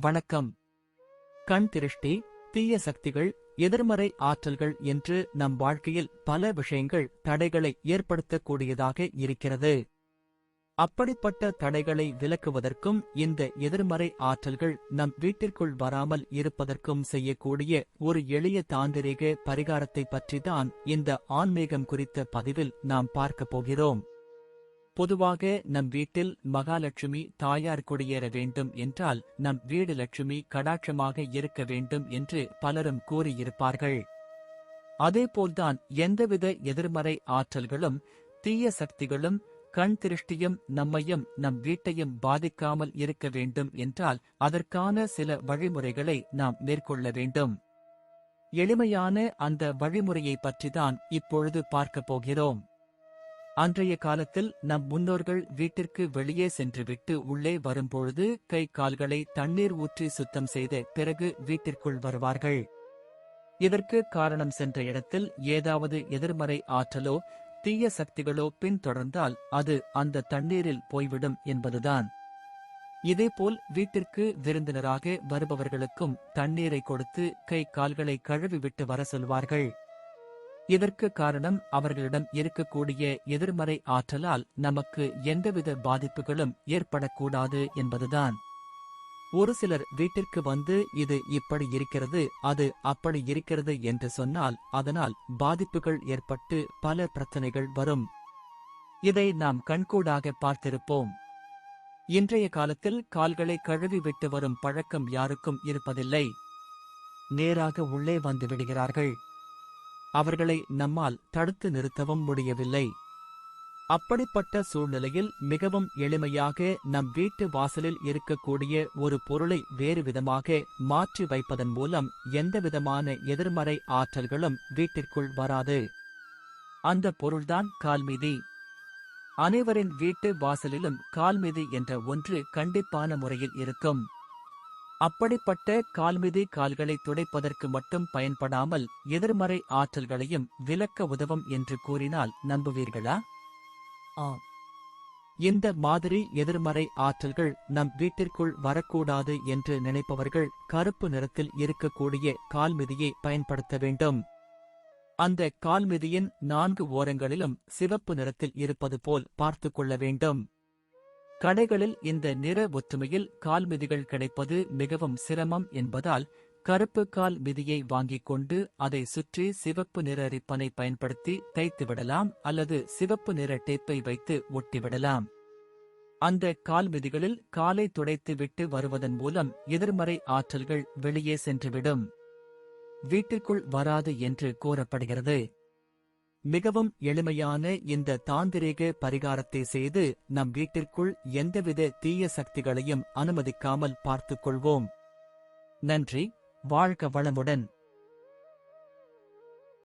வணக்கம். கண் திருஷ்டி தீய சக்திகள் எதிர்மறை ஆற்றல்கள் என்று நம் வாழ்க்கையில் பல விஷயங்கள் தடைகளை ஏற்படுத்தக்கூடியதாக இருக்கிறது. அப்படிப்பட்ட தடைகளை விலக்குவதற்கும் இந்த எதிர்மறை ஆற்றல்கள் நம் வீட்டிற்குள் வராமல் இருப்பதற்கும் செய்யக்கூடிய ஒரு எளிய தாந்திரீக பரிகாரத்தை பற்றிதான் இந்த ஆன்மீகம் குறித்த பதிவில் நாம் பார்க்கப் போகிறோம். பொதுவாக நம் வீட்டில் மகாலட்சுமி தாயார் குடியேற வேண்டும் என்றால் நம் வீடு லட்சுமி கடாட்சமாக இருக்க வேண்டும் என்று பலரும் கூறியிருப்பார்கள். அதேபோல்தான் எந்தவித எதிர்மறை ஆற்றல்களும் தீய சக்திகளும் கண் திருஷ்டியும் நம்மையும் நம் வீட்டையும் பாதிக்காமல் இருக்க வேண்டும் என்றால் அதற்கான சில வழிமுறைகளை நாம் மேற்கொள்ள வேண்டும். எளிமையான அந்த வழிமுறையை பற்றிதான் இப்பொழுது பார்க்கப் போகிறோம். அன்றைய காலத்தில் நம் முன்னோர்கள் வீட்டிற்கு வெளியே சென்றுவிட்டு உள்ளே வரும்பொழுது கை கால்களை தண்ணீர் ஊற்றி சுத்தம் செய்த பிறகு வீட்டிற்குள் வருவார்கள். இதற்கு காரணம் சென்ற இடத்தில் ஏதாவது எதிர்மறை ஆற்றலோ தீய சக்திகளோ பின்தொடர்ந்தால் அது அந்த தண்ணீரில் போய்விடும் என்பதுதான். இதேபோல் வீட்டிற்கு விருந்தினராக வருபவர்களுக்கும் தண்ணீரை கொடுத்து கை கால்களை கழுவிவிட்டு வர சொல்வார்கள். இதற்கு காரணம் அவர்களிடம் இருக்கக்கூடிய எதிர்மறை ஆற்றலால் நமக்கு எந்தவித பாதிப்புகளும் ஏற்படக்கூடாது என்பதுதான். ஒரு சிலர் வீட்டிற்கு வந்து இது இப்படி இருக்கிறது அது அப்படி இருக்கிறது என்று சொன்னால் அதனால் பாதிப்புகள் ஏற்பட்டு பல பிரச்சனைகள் வரும். இதை நாம் கண்கூடாக பார்த்திருப்போம். இன்றைய காலத்தில் கால்களை கழுவி விட்டு வரும் பழக்கம் யாருக்கும் இருப்பதில்லை. நேராக உள்ளே வந்து விடுகிறார்கள். அவர்களை நம்மால் தடுத்து நிறுத்தவும் முடியவில்லை. அப்படிப்பட்ட சூழ்நிலையில் மிகவும் எளிமையாக நம் வீட்டு வாசலில் இருக்கக்கூடிய ஒரு பொருளை வேறு விதமாக மாற்றி வைப்பதன் மூலம் எந்தவிதமான எதிர்மறை ஆற்றல்களும் வீட்டிற்குள் வராது. அந்த பொருள்தான் கால்மிதி. அனைவரின் வீட்டு வாசலிலும் கால்மிதி என்ற ஒன்று கண்டிப்பான முறையில் இருக்கும். அப்படிப்பட்ட கால்மிதி கால்களை துடைப்பதற்கு மட்டும் பயன்படாமல் எதிர்மறை ஆற்றல்களையும் விலக்க உதவும் என்று கூறினால் நம்புவீர்களா? ஆம். இந்த மாதிரி எதிர்மறை ஆற்றல்கள் நம் வீட்டிற்குள் வரக்கூடாது என்று நினைப்பவர்கள் கருப்பு நிறத்தில் இருக்கக்கூடிய கால்மிதியை பயன்படுத்த வேண்டும். அந்த கால்மிதியின் நான்கு ஓரங்களிலும் சிவப்பு நிறத்தில் இருப்பது போல் பார்த்துக் கொள்ள வேண்டும். கடைகளில் இந்த நிற ஒற்றுமையில் கால்மிதிகள் கிடைப்பது மிகவும் சிரமம் என்பதால் கருப்பு கால் மிதியை வாங்கிக் கொண்டு அதை சுற்றி சிவப்பு நிற ரிப்பனை பயன்படுத்தி தைத்துவிடலாம் அல்லது சிவப்பு நிற டேப்பை வைத்து ஒட்டிவிடலாம் அந்த கால் மிதிகளில் காலை துடைத்து விட்டு வருவதன் மூலம் எதிர்மறை ஆற்றல்கள் வெளியே சென்றுவிடும். வீட்டிற்குள் வராது என்று கூறப்படுகிறது. மிகவும் எளிமையான இந்த தாந்திரீக பரிகாரத்தை செய்து நம் வீட்டிற்குள் எந்தவித தீய சக்திகளையும் அனுமதிக்காமல் பார்த்துக் கொள்வோம் நன்றி. வாழ்க வளமுடன்.